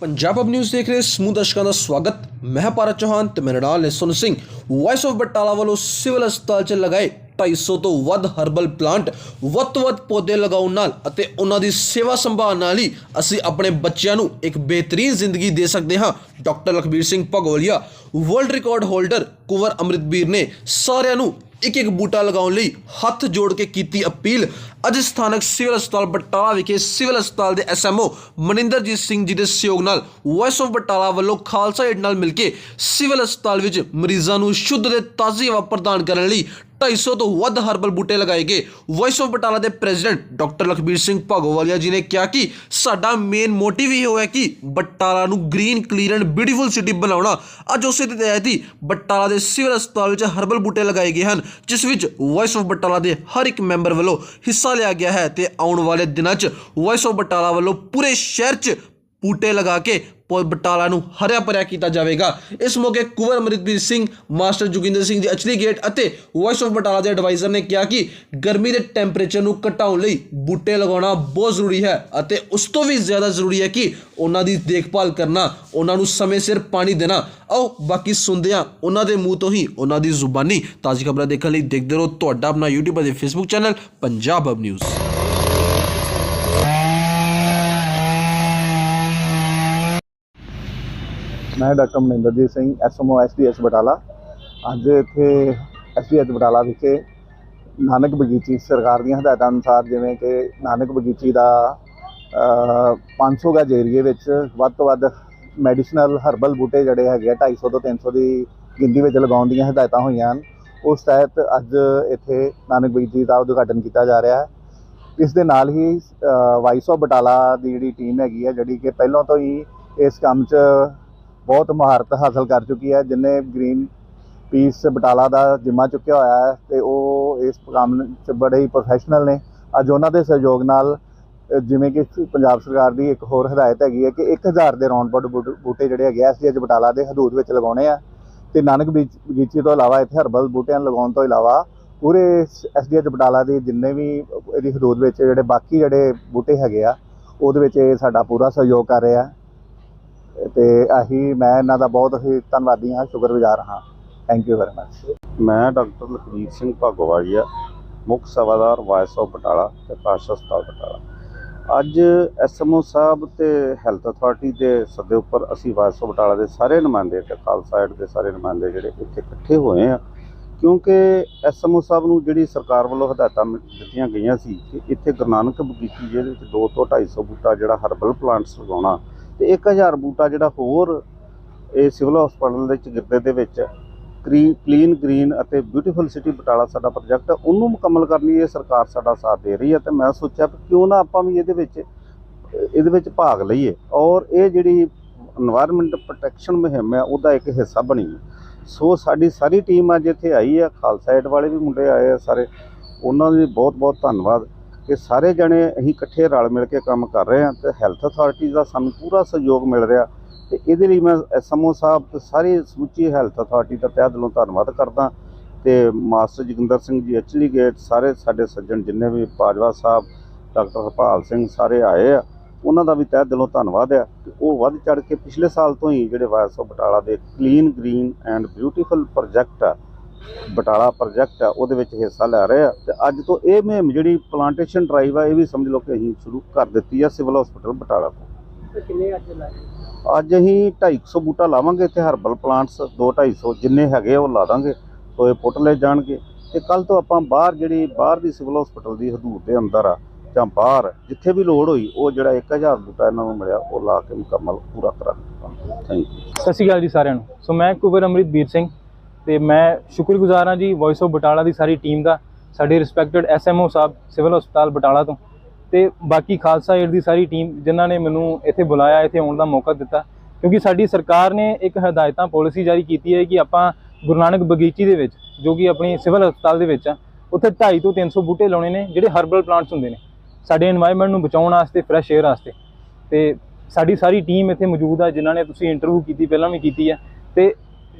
ਪੰਜਾਬ ਅਬ ਨਿਊਜ਼ ਦੇਖ ਰਹੇ ਸਮੂਹ ਦਰਸ਼ਕਾਂ ਦਾ ਸਵਾਗਤ। ਮੈਂ ਭਾਰਤ ਚੌਹਾਨ ਤੇ ਮੇਰੇ ਨਾਲ ਨੇ ਸੁਨ ਸਿੰਘ। ਵਾਇਸ ਆਫ ਬਟਾਲਾ ਵੱਲੋਂ ਸਿਵਲ ਹਸਪਤਾਲ 'ਚ ਲਗਾਏ 250 ਤੋਂ ਵੱਧ ਹਰਬਲ ਪਲਾਂਟ ਵੱਧ ਤੋਂ ਵੱਧ ਪੌਦੇ ਲਗਾਉਣ ਨਾਲ ਅਤੇ ਉਹਨਾਂ ਦੀ ਸੇਵਾ ਸੰਭਾਲ ਨਾਲ ਹੀ ਅਸੀਂ ਆਪਣੇ ਬੱਚਿਆਂ ਨੂੰ ਇੱਕ ਬਿਹਤਰੀਨ ਜ਼ਿੰਦਗੀ ਦੇ ਸਕਦੇ ਹਾਂ। Doctor Lakhbir Singh Bhagolia world record holder Kuwar Amritbir ਨੇ ਸਾਰਿਆਂ ਨੂੰ ਇੱਕ ਇੱਕ ਬੂਟਾ ਲਗਾਉਣ ਲਈ ਹੱਥ ਜੋੜ ਕੇ ਕੀਤੀ ਅਪੀਲ। ਅੱਜ ਸਥਾਨਕ ਸਿਵਲ ਹਸਪਤਾਲ ਬਟਾਲਾ ਵਿਖੇ ਸਿਵਲ ਹਸਪਤਾਲ ਦੇ ਐਸਐਮਓ ਮਨਿੰਦਰਜੀਤ ਸਿੰਘ ਜੀ ਦੇ ਸਹਿਯੋਗ ਨਾਲ ਵਾਇਸ ਆਫ ਬਟਾਲਾ ਵੱਲੋਂ ਖਾਲਸਾ ਏਡ ਨਾਲ ਮਿਲ ਕੇ ਸਿਵਲ ਹਸਪਤਾਲ ਵਿੱਚ ਮਰੀਜ਼ਾਂ ਨੂੰ ਸ਼ੁੱਧ ਤੇ ਤਾਜ਼ੀ ਹਵਾ ਪ੍ਰਦਾਨ ਕਰਨ ਲਈ 250 ਤੋਂ ਵੱਧ ਹਰਬਲ ਬੂਟੇ ਲਗਾਏ ਗਏ। ਵਾਇਸ ਆਫ ਬਟਾਲਾ ਦੇ ਪ੍ਰੈਜ਼ੀਡੈਂਟ ਡਾਕਟਰ ਲਖਬੀਰ ਸਿੰਘ ਭਗੋਵਾਲੀਆ ਜੀ ਨੇ ਕਿਹਾ ਕਿ ਸਾਡਾ ਮੇਨ ਮੋਟਿਵ ਇਹ ਹੋਇਆ ਕਿ ਬਟਾਲਾ ਨੂੰ green clean and beautiful city ਬਣਾਉਣਾ। ਅੱਜ ਉਸੇ ਦੇ ਤਹਿਤ ਹੀ ਬਟਾਲਾ ਦੇ ਸਿਵਲ ਹਸਪਤਾਲ ਵਿੱਚ ਹਰਬਲ ਬੂਟੇ ਲਗਾਏ ਗਏ ਹਨ, ਜਿਸ ਵਿੱਚ ਵਾਇਸ ਆਫ ਬਟਾਲਾ ਦੇ ਹਰ ਇੱਕ ਮੈਂਬਰ ਵੱਲੋਂ ਹਿੱਸਾ ਲਿਆ ਗਿਆ ਹੈ ਤੇ ਆਉਣ ਵਾਲੇ ਦਿਨਾਂ 'ਚ ਵਾਇਸ ਆਫ ਬਟਾਲਾ ਵੱਲੋਂ ਪੂਰੇ ਸ਼ਹਿਰ 'ਚ ਬੂਟੇ ਲਗਾ ਕੇ ਪ- ਬਟਾਲਾ ਨੂੰ ਹਰਿਆ ਭਰਿਆ ਕੀਤਾ ਜਾਵੇਗਾ। ਇਸ ਮੌਕੇ ਕੁਵਰ ਅਮਰਿਤਵੀਰ ਸਿੰਘ, ਮਾਸਟਰ ਜੋਗਿੰਦਰ ਸਿੰਘ ਜੀ ਅਚਲੀ ਗੇਟ ਅਤੇ ਵਾਇਸ ਆਫ ਬਟਾਲਾ ਦੇ ਐਡਵਾਈਜ਼ਰ ਨੇ ਕਿਹਾ ਕਿ ਗਰਮੀ ਦੇ ਟੈਂਪਰੇਚਰ ਨੂੰ ਘਟਾਉਣ ਲਈ ਬੂਟੇ ਲਗਾਉਣਾ ਬਹੁਤ ਜ਼ਰੂਰੀ ਹੈ ਅਤੇ ਉਸ ਤੋਂ ਵੀ ਜ਼ਿਆਦਾ ਜ਼ਰੂਰੀ ਹੈ ਕਿ ਉਹਨਾਂ ਦੀ ਦੇਖਭਾਲ ਕਰਨਾ, ਉਹਨਾਂ ਨੂੰ ਸਮੇਂ ਸਿਰ ਪਾਣੀ ਦੇਣਾ। ਆਓ ਬਾਕੀ ਸੁਣਦੇ ਹਾਂ ਉਹਨਾਂ ਦੇ ਮੂੰਹ ਤੋਂ ਹੀ ਉਹਨਾਂ ਦੀ ਜ਼ੁਬਾਨੀ ਤਾਜ਼ੀ ਖਬਰਾਂ ਦੇਖਣ ਲਈ ਦੇਖਦੇ ਰਹੋ ਤੁਹਾਡਾ ਆਪਣਾ YouTube ਅਤੇ Facebook channel Punjab hub news ਮੈਂ doctor Maninderjit Singh SMO SDS Batala. ਅੱਜ ਇੱਥੇ ਐਸਡੀਐਸ ਬਟਾਲਾ ਵਿਖੇ ਨਾਨਕ ਬਗੀਚੀ ਸਰਕਾਰ ਦੀਆਂ ਹਦਾਇਤਾਂ ਅਨੁਸਾਰ ਜਿਵੇਂ ਕਿ ਨਾਨਕ ਬਗੀਚੀ ਦਾ ਅ, 500 ਗਜ ਏਰੀਏ ਵਿੱਚ ਵੱਧ ਤੋਂ ਵੱਧ ਮੈਡੀਸਨਲ ਹਰਬਲ ਬੂਟੇ ਜਿਹੜੇ ਹੈਗੇ ਆ 250 ਤੋਂ 300 ਦੀ ਗਿਣਤੀ ਵਿੱਚ ਲਗਾਉਣ ਦੀਆਂ ਹਦਾਇਤਾਂ ਹੋਈਆਂ ਹਨ। ਉਸ ਤਹਿਤ ਅੱਜ ਇੱਥੇ ਨਾਨਕ ਬਗੀਚੀ ਦਾ ਉਦਘਾਟਨ ਕੀਤਾ ਜਾ ਰਿਹਾ ਹੈ। ਇਸ ਦੇ ਨਾਲ ਹੀ ਵਾਈਸ ਆਫ ਬਟਾਲਾ ਦੀ ਜਿਹੜੀ ਟੀਮ ਹੈਗੀ ਹੈ ਜਿਹੜੀ ਕਿ ਪਹਿਲਾਂ ਤੋਂ ਹੀ ਇਸ ਕੰਮ 'ਚ ਬਹੁਤ ਮਹਾਰਤ ਹਾਸਲ ਕਰ ਚੁੱਕੀ ਹੈ, ਜਿਨੇ ਗ੍ਰੀਨ ਪੀਸ ਬਟਾਲਾ ਦਾ ਜਿੰਮਾ ਚੁੱਕਿਆ ਹੋਇਆ ਹੈ ਤੇ ਉਹ ਇਸ ਕੰਮ 'ਚ ਬੜੇ ਹੀ ਪ੍ਰੋਫੈਸ਼ਨਲ ਨੇ। ਅੱਜ ਉਹਨਾਂ ਦੇ ਸਹਿਯੋਗ ਨਾਲ ਜਿਵੇਂ ਕਿ ਪੰਜਾਬ ਸਰਕਾਰ ਦੀ ਇੱਕ ਹੋਰ ਹਦਾਇਤ ਹੈਗੀ ਹੈ ਕਿ 1000 ਦੇ ਰੌਂਡ ਬੋਰਡ ਬੂਟੇ ਜਿਹੜੇ ਹੈਗੇ ਆ, ਅਸੀਂ ਅੱਜ ਬਟਾਲਾ ਦੇ ਹਦੂਦ ਵਿੱਚ ਲਗਾਉਣੇ ਆ। ਤੇ ਨਾਨਕ ਬੀਚ- ਬਗੀਚੀ ਤੋਂ ਇਲਾਵਾ ਇੱਥੇ ਹਰਬਲ ਬੂਟਿਆਂ ਨੂੰ ਲਗਾਉਣ ਤੋਂ ਇਲਾਵਾ ਪੂਰੇ ਐਸਡੀਐਚ ਬਟਾਲਾ ਦੇ ਜਿੰਨੇ ਵੀ ਇਹਦੀ ਹਦੂਦ ਵਿੱਚ ਜਿਹੜੇ ਬਾਕੀ ਜਿਹੜੇ ਬੂਟੇ ਹੈਗੇ ਆ, ਉਹਦੇ ਵਿੱਚ ਇਹ ਸਾਡਾ ਪੂਰਾ ਸਹਿਯੋਗ ਕਰ ਰਿਹਾ। ਤੇ ਆਹੀ ਮੈਂ ਇਹਨਾਂ ਦਾ ਬਹੁਤ ਹੀ ਧੰਨਵਾਦੀ ਹਾਂ, ਸ਼ੁਕਰਗੁਜ਼ਾਰ ਹਾਂ। ਥੈਂਕ ਯੂ ਵੈਰੀ ਮਚ ਮੈਂ ਡਾਕਟਰ ਲਖਵੀਰ ਸਿੰਘ ਭਾਗੋਵਾਲੀਆ ਮੁੱਖ ਸੇਵਾਦਾਰ ਵਾਇਸ ਆਫ ਬਟਾਲਾ ਤੇ ਪਾਸ਼ ਹਸਪਤਾਲ ਬਟਾਲਾ। ਅੱਜ ਐਸਐਮਓ ਸਾਹਿਬ ਤੇ ਹੈਲਥ ਅਥਾਰਟੀ ਦੇ ਸੱਦੇ ਉੱਪਰ ਅਸੀਂ ਵਾਇਸ ਆਫ ਬਟਾਲਾ ਦੇ ਸਾਰੇ ਨੁਮਾਇੰਦੇ ਤੇ ਖਾਲਸਾ ਐਡ ਦੇ ਸਾਰੇ ਨੁਮਾਇੰਦੇ ਜਿਹੜੇ ਇੱਥੇ ਇਕੱਠੇ ਹੋਏ ਆ, ਕਿਉਂਕਿ ਐਸਐਮਓ ਸਾਹਿਬ ਨੂੰ ਜਿਹੜੀ ਸਰਕਾਰ ਵੱਲੋਂ ਹਦਾਇਤਾਂ ਦਿੱਤੀਆਂ ਗਈਆਂ ਸੀ ਕਿ ਇੱਥੇ ਗੁਰੂ ਨਾਨਕ ਬਗੀਚੀ, ਜਿਹਦੇ ਵਿੱਚ 2 ਤੋਂ 250 ਬੂਟਾ ਜਿਹੜਾ ਹਰਬਲ ਪਲਾਂਟਸ ਲਗਾਉਣਾ ਤੇ 1000 ਬੂਟਾ ਜਿਹੜਾ ਹੋਰ ਇਹ ਸਿਵਲ ਹਸਪਤਾਲ ਦੇ ਚਿਗਰਦੇ ਦੇ ਵਿੱਚ ਕਲੀਨ, ਗ੍ਰੀਨ ਅਤੇ ਬਿਊਟੀਫੁਲ ਸਿਟੀ ਬਟਾਲਾ ਸਾਡਾ ਪ੍ਰੋਜੈਕਟ ਹੈ, ਉਹਨੂੰ ਮੁਕੰਮਲ ਕਰਨ ਲਈ ਇਹ ਸਰਕਾਰ ਸਾਡਾ ਸਾਥ ਦੇ ਰਹੀ ਹੈ ਤੇ ਮੈਂ ਸੋਚਿਆ ਕਿ ਕਿਉਂ ਨਾ ਆਪਾਂ ਵੀ ਇਹਦੇ ਵਿੱਚ ਇਹਦੇ ਵਿੱਚ ਭਾਗ ਲਈਏ ਔਰ ਇਹ ਜਿਹੜੀ এনवायरमेंट ਪ੍ਰੋਟੈਕਸ਼ਨ ਮੁਹਿੰਮ ਹੈ, ਉਹਦਾ ਇੱਕ ਹਿੱਸਾ ਬਣੀ ਸੋ ਸਾਡੀ ਸਾਰੀ ਟੀਮ ਅੱਜ ਇੱਥੇ ਆਈ ਹੈ, ਖਾਲਸਾ ਏਡ ਵਾਲੇ ਵੀ ਮੁੰਡੇ ਆਏ ਆ ਸਾਰੇ, ਉਹਨਾਂ ਦਾ ਵੀ ਬਹੁਤ ਬਹੁਤ ਧੰਨਵਾਦ। ਕਿ ਸਾਰੇ ਜਣੇ ਅਸੀਂ ਇਕੱਠੇ ਰਲ ਮਿਲ ਕੇ ਕੰਮ ਕਰ ਰਹੇ ਹਾਂ ਤੇ ਹੈਲਥ ਅਥਾਰਟੀ ਦਾ ਸਾਨੂੰ ਪੂਰਾ ਸਹਿਯੋਗ ਮਿਲ ਰਿਹਾ ਤੇ ਇਹਦੇ ਲਈ ਮੈਂ ਐਸਐਮਓ ਸਾਹਿਬ ਤੇ ਸਾਰੀ ਸਮੁੱਚੀ ਹੈਲਥ ਅਥਾਰਟੀ ਦਾ ਤਹਿ ਦਿਲੋਂ ਧੰਨਵਾਦ ਕਰਦਾ ਤੇ ਮਾਸਟਰ ਜੋਗਿੰਦਰ ਸਿੰਘ ਜੀ, ਐਚਲੀ ਗੇਟ, ਸਾਰੇ ਸਾਡੇ ਸੱਜਣ ਜਿੰਨੇ ਵੀ ਬਾਜਵਾ ਸਾਹਿਬ, ਡਾਕਟਰ ਹਰਪਾਲ ਸਿੰਘ ਸਾਰੇ ਆਏ ਆ, ਉਹਨਾਂ ਦਾ ਵੀ ਤਹਿ ਦਿਲੋਂ ਧੰਨਵਾਦ ਆ ਕਿ ਉਹ ਵੱਧ ਚੜ ਕੇ ਪਿਛਲੇ ਸਾਲ ਤੋਂ ਹੀ ਜਿਹੜੇ ਵਾਇਸ ਆਫ ਬਟਾਲਾ ਦੇ clean green and beautiful project ਆ ਬਟਾਲਾ ਪ੍ਰੋਜੈਕਟ ਆ ਉਹਦੇ ਵਿੱਚ ਹਿੱਸਾ ਲੈ ਰਹੇ ਆ। ਤੇ ਅੱਜ ਤੋਂ ਇਹ ਮੁਹਿੰਮ ਜਿਹੜੀ ਪਲਾਂਟੇਸ਼ਨ ਡਰਾਈਵ ਆ ਇਹ ਵੀ ਸਮਝ ਲਓ ਕਿ ਅਸੀਂ ਸ਼ੁਰੂ ਕਰ ਦਿੱਤੀ ਆ ਸਿਵਲ ਹਸਪੀਟਲ ਬਟਾਲਾ ਤੋਂ। ਅੱਜ ਅਸੀਂ 250 ਬੂਟਾ ਲਾਵਾਂਗੇ ਇੱਥੇ ਹਰਬਲ ਪਲਾਂਟਸ 2 250 ਜਿੰਨੇ ਹੈਗੇ ਆ ਉਹ ਲਾ ਦਾਂਗੇ ਸੋ ਇਹ ਪੁੱਟ ਲੈ ਜਾਣਗੇ। ਤੇ ਕੱਲ ਤੋਂ ਆਪਾਂ ਬਾਹਰ ਜਿਹੜੀ ਬਾਹਰ ਦੀ ਸਿਵਲ ਹਸਪੀਟਲ ਦੀ ਹਦੂਦ ਦੇ ਅੰਦਰ ਆ ਜਾਂ ਬਾਹਰ ਜਿੱਥੇ ਵੀ ਲੋੜ ਹੋਈ ਉਹ ਜਿਹੜਾ 1000 ਬੂਟਾ ਇਹਨਾਂ ਨੂੰ ਮਿਲਿਆ ਉਹ ਲਾ ਕੇ ਮੁਕੰਮਲ ਪੂਰਾ ਕਰਾਂਗੇ। ਥੈਂਕ ਯੂ ਸਤਿ ਸ਼੍ਰੀ ਅਕਾਲ ਜੀ ਸਾਰਿਆਂ ਨੂੰ। ਸੋ ਮੈਂ ਕੁਵਰ ਅਮਰਿਤਵੀਰ ਸਿੰਘ ਤੇ ਮੈਂ ਸ਼ੁਕਰਗੁਜ਼ਾਰ ਹਾਂ ਜੀ ਵੌਇਸ ਆਫ ਬਟਾਲਾ ਦੀ ਸਾਰੀ ਟੀਮ ਦਾ, ਸਾਡੇ ਰਿਸਪੈਕਟਡ ਐਸਐਮਓ ਸਾਹਿਬ, ਸਿਵਲ ਹਸਪਤਾਲ ਬਟਾਲਾ ਤੋਂ। ਤੇ ਬਾਕੀ ਖਾਲਸਾ ਏਡ ਦੀ ਸਾਰੀ ਟੀਮ ਜਿਨ੍ਹਾਂ ਨੇ ਮੈਨੂੰ ਇੱਥੇ ਬੁਲਾਇਆ, ਇੱਥੇ ਆਉਣ ਦਾ ਮੌਕਾ ਦਿੱਤਾ। ਕਿਉਂਕਿ ਸਾਡੀ ਸਰਕਾਰ ਨੇ ਇੱਕ ਹਦਾਇਤਾਂ ਪਾਲਿਸੀ ਜਾਰੀ ਕੀਤੀ ਹੈ ਕਿ ਆਪਾਂ ਗੁਰੂ ਨਾਨਕ ਬਗੀਚੀ ਦੇ ਵਿੱਚ, ਜੋ ਕਿ ਆਪਣੀ ਸਿਵਲ ਹਸਪਤਾਲ ਦੇ ਵਿੱਚ ਆ, ਉੱਥੇ 250 ਤੋਂ 300 ਬੂਟੇ ਲਾਉਣੇ ਨੇ, ਜਿਹੜੇ ਹਰਬਲ ਪਲਾਂਟਸ ਹੁੰਦੇ ਨੇ। ਸਾਡੇ এনवायरमेंट ਨੂੰ ਬਚਾਉਣ ਵਾਸਤੇ ਫਰੈਸ਼ ਏਅਰ ਵਾਸਤੇ। ਤੇ ਸਾਡੀ ਸਾਰੀ ਟੀਮ ਇੱਥੇ ਮੌਜੂਦ ਆ, ਜਿਨ੍ਹਾਂ ਨੇ ਤੁਸੀਂ ਇੰਟਰਵਿਊ ਕੀਤੀ, ਪਹਿਲਾਂ ਵੀ ਕੀਤੀ ਆ। ਤੇ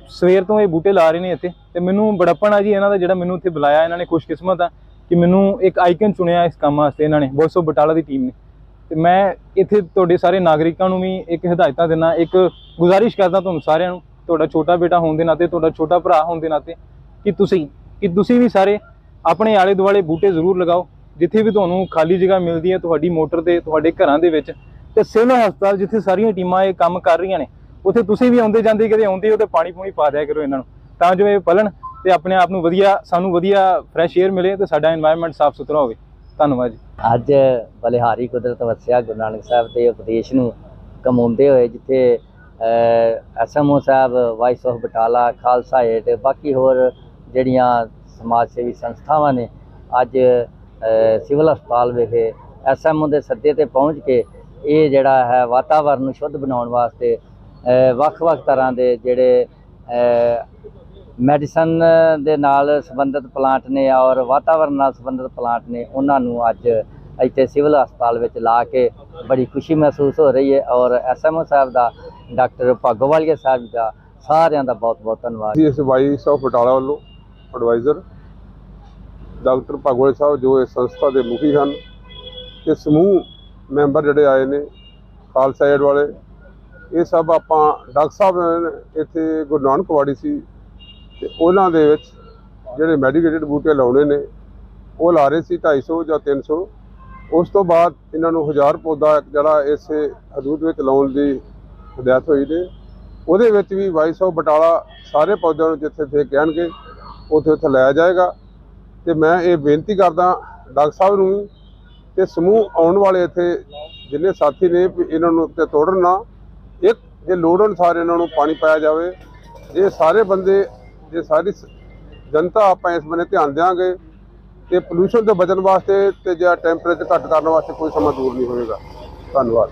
ਸਵੇਰ ਤੋਂ ਇਹ ਬੂਟੇ ਲਾ ਰਹੇ ਨੇ ਇੱਥੇ ਤੇ ਮੈਨੂੰ ਬੜਾਪਣ ਆ ਜੀ ਇਹਨਾਂ ਦਾ ਜਿਹੜਾ ਮੈਨੂੰ ਇੱਥੇ ਬੁਲਾਇਆ, ਇਹਨਾਂ ਨੇ ਖੁਸ਼ਕਿਸਮਤ ਆ ਕਿ ਮੈਨੂੰ ਇੱਕ ਆਈਕਨ ਚੁਣਿਆ ਇਸ ਕੰਮ ਵਾਸਤੇ ਇਹਨਾਂ ਨੇ ਵੌਇਸ ਆਫ ਬਟਾਲਾ ਦੀ ਟੀਮ ਨੇ। ਤੇ ਮੈਂ ਇੱਥੇ ਤੁਹਾਡੇ ਸਾਰੇ ਨਾਗਰਿਕਾਂ ਨੂੰ ਵੀ ਇੱਕ ਹਦਾਇਤਾਂ ਦਿੰਦਾ, ਇੱਕ ਗੁਜ਼ਾਰਿਸ਼ ਕਰਦਾ ਤੁਹਾਨੂੰ ਸਾਰਿਆਂ ਨੂੰ, ਤੁਹਾਡਾ ਛੋਟਾ ਬੇਟਾ ਹੋਣ ਦੇ ਨਾਤੇ, ਤੁਹਾਡਾ ਛੋਟਾ ਭਰਾ ਹੋਣ ਦੇ ਨਾਤੇ, ਕਿ ਤੁਸੀਂ ਕਿ ਤੁਸੀਂ ਵੀ ਸਾਰੇ ਆਪਣੇ ਆਲੇ ਦੁਆਲੇ ਬੂਟੇ ਜ਼ਰੂਰ ਲਗਾਓ, ਜਿੱਥੇ ਵੀ ਤੁਹਾਨੂੰ ਖਾਲੀ ਜਗ੍ਹਾ ਮਿਲਦੀ ਹੈ ਤੁਹਾਡੀ ਮੋਟਰ ਤੇ, ਤੁਹਾਡੇ ਘਰਾਂ ਦੇ ਵਿੱਚ ਤੇ ਸਿਵਲ ਹਸਪਤਾਲ ਜਿੱਥੇ ਸਾਰੀਆਂ ਟੀਮਾਂ ਇਹ ਕੰਮ ਕਰ ਰਹੀਆਂ ਨੇ ਉੱਥੇ ਤੁਸੀਂ ਵੀ ਆਉਂਦੇ ਜਾਂਦੇ ਕਦੇ ਆਉਂਦੇ ਹੋ ਤੇ ਪਾਣੀ ਪੂਣੀ ਪਾ ਦਿਆ ਕਰੋ ਇਹਨਾਂ ਨੂੰ। ਤਾਂ ਜੋ ਇਹ ਪਲਣ ਤੇ ਆਪਣੇ ਆਪ ਨੂੰ ਵਧੀਆ, ਸਾਨੂੰ ਵਧੀਆ ਫਰੈਸ਼ ਏਅਰ ਮਿਲੇ ਤੇ ਸਾਡਾ এনवायरमेंट ਸਾਫ਼ ਸੁਥਰਾ ਹੋਵੇ। ਧੰਨਵਾਦ ਜੀ। ਅੱਜ ਬਲੇਹਾਰੀ ਕੁਦਰਤ ਵਸਿਆ ਗੁਰੂ ਨਾਨਕ ਸਾਹਿਬ ਦੇ ਉਪਦੇਸ਼ ਨੂੰ ਕਮਾਉਂਦੇ ਹੋਏ, ਜਿੱਥੇ SMO sahib voice of Batala, Khalsa aid ਬਾਕੀ ਹੋਰ ਜਿਹੜੀਆਂ ਸਮਾਜ ਸੇਵੀ ਸੰਸਥਾਵਾਂ ਨੇ, ਅੱਜ ਸਿਵਲ ਹਸਪਤਾਲ ਵਿਖੇ ਐਸਐਮਓ ਦੇ ਸੱਦੇ ਤੇ ਪਹੁੰਚ ਕੇ ਇਹ ਜਿਹੜਾ ਹੈ ਵਾਤਾਵਰਨ ਨੂੰ ਸ਼ੁੱਧ ਬਣਾਉਣ ਵਾਸਤੇ ਵੱਖ-ਵੱਖ ਤਰ੍ਹਾਂ ਦੇ ਜਿਹੜੇ ਮੈਡੀਸਨ ਦੇ ਨਾਲ ਸੰਬੰਧਿਤ ਪਲਾਂਟ ਨੇ ਔਰ ਵਾਤਾਵਰਣ ਨਾਲ ਸੰਬੰਧਿਤ ਪਲਾਂਟ ਨੇ, ਉਹਨਾਂ ਨੂੰ ਅੱਜ ਇੱਥੇ ਸਿਵਲ ਹਸਪਤਾਲ ਵਿੱਚ ਲਾ ਕੇ ਬੜੀ ਖੁਸ਼ੀ ਮਹਿਸੂਸ ਹੋ ਰਹੀ ਹੈ ਔਰ ਐਸਐਮਓ ਸਾਹਿਬ ਦਾ, ਡਾਕਟਰ ਭਾਗੋਵਾਲੀਆ ਸਾਹਿਬ ਦਾ ਸਾਰਿਆਂ ਦਾ ਬਹੁਤ ਬਹੁਤ ਧੰਨਵਾਦ। ਜੀ ਇਸ ਵਾਈਸ ਆਫ ਬਟਾਲਾ ਵੱਲੋਂ ਐਡਵਾਈਜ਼ਰ ਡਾਕਟਰ ਭਗਵਲ ਸਾਹਿਬ, ਜੋ ਇਸ ਸੰਸਥਾ ਦੇ ਮੁਖੀ ਹਨ ਤੇ ਸਮੂਹ ਮੈਂਬਰ ਜਿਹੜੇ ਆਏ ਨੇ, ਖਾਲਸਾ ਏਡ ਵਾਲੇ ਇਹ ਸਭ ਆਪਾਂ ਡਾਕਟਰ ਸਾਹਿਬ ਇੱਥੇ ਗੁਰੂ ਨਾਨਕ ਵਾੜੀ ਸੀ ਤੇ ਉਹਨਾਂ ਦੇ ਵਿੱਚ ਜਿਹੜੇ ਮੈਡੀਕੇਟਡ ਬੂਟੇ ਲਾਉਣੇ ਨੇ, ਉਹ ਲਾ ਰਹੇ ਸੀ 250 ਜਾਂ 300 ਉਸ ਤੋਂ ਬਾਅਦ ਇਹਨਾਂ ਨੂੰ ਹਜ਼ਾਰ ਪੌਦਾ ਜਿਹੜਾ ਇਸੇ ਹਦੂਦ ਵਿੱਚ ਲਾਉਣ ਦੀ ਹਦਾਇਤ ਹੋਈ ਨੇ ਉਹਦੇ ਵਿੱਚ ਵੀ ਵਾਈਸ ਆਫ ਬਟਾਲਾ ਸਾਰੇ ਪੌਦਿਆਂ ਨੂੰ ਜਿੱਥੇ ਜਿੱਥੇ ਕਹਿਣਗੇ, ਉੱਥੇ ਉੱਥੇ ਲਾਇਆ ਜਾਏਗਾ। ਤੇ ਮੈਂ ਇਹ ਬੇਨਤੀ ਕਰਦਾ ਡਾਕਟਰ ਸਾਹਿਬ ਨੂੰ ਵੀ ਤੇ ਸਮੂਹ ਆਉਣ ਵਾਲੇ ਇੱਥੇ ਜਿੰਨੇ ਸਾਥੀ ਨੇ ਵੀ ਇਹਨਾਂ ਨੂੰ ਤੇ ਤੋੜਨ ਨਾ ਜੇ ਲੋੜ ਅਨੁਸਾਰ ਇਹਨਾਂ ਨੂੰ ਪਾਣੀ ਪਾਇਆ ਜਾਵੇ, ਇਹ ਸਾਰੇ ਬੰਦੇ, ਜੇ ਸਾਰੀ ਸ- ਜਨਤਾ ਆਪਾਂ ਇਸ ਬੰਨੇ ਧਿਆਨ ਦਿਆਂਗੇ ਤੇ ਪੋਲੂਸ਼ਨ ਤੋਂ ਬਚਣ ਵਾਸਤੇ ਤੇ ਜਾਂ ਟੈਂਪਰੇਚਰ ਘੱਟ ਕਰਨ ਵਾਸਤੇ ਕੋਈ ਸਮਾਂ ਦੂਰ ਨਹੀਂ ਹੋਵੇਗਾ। ਧੰਨਵਾਦ।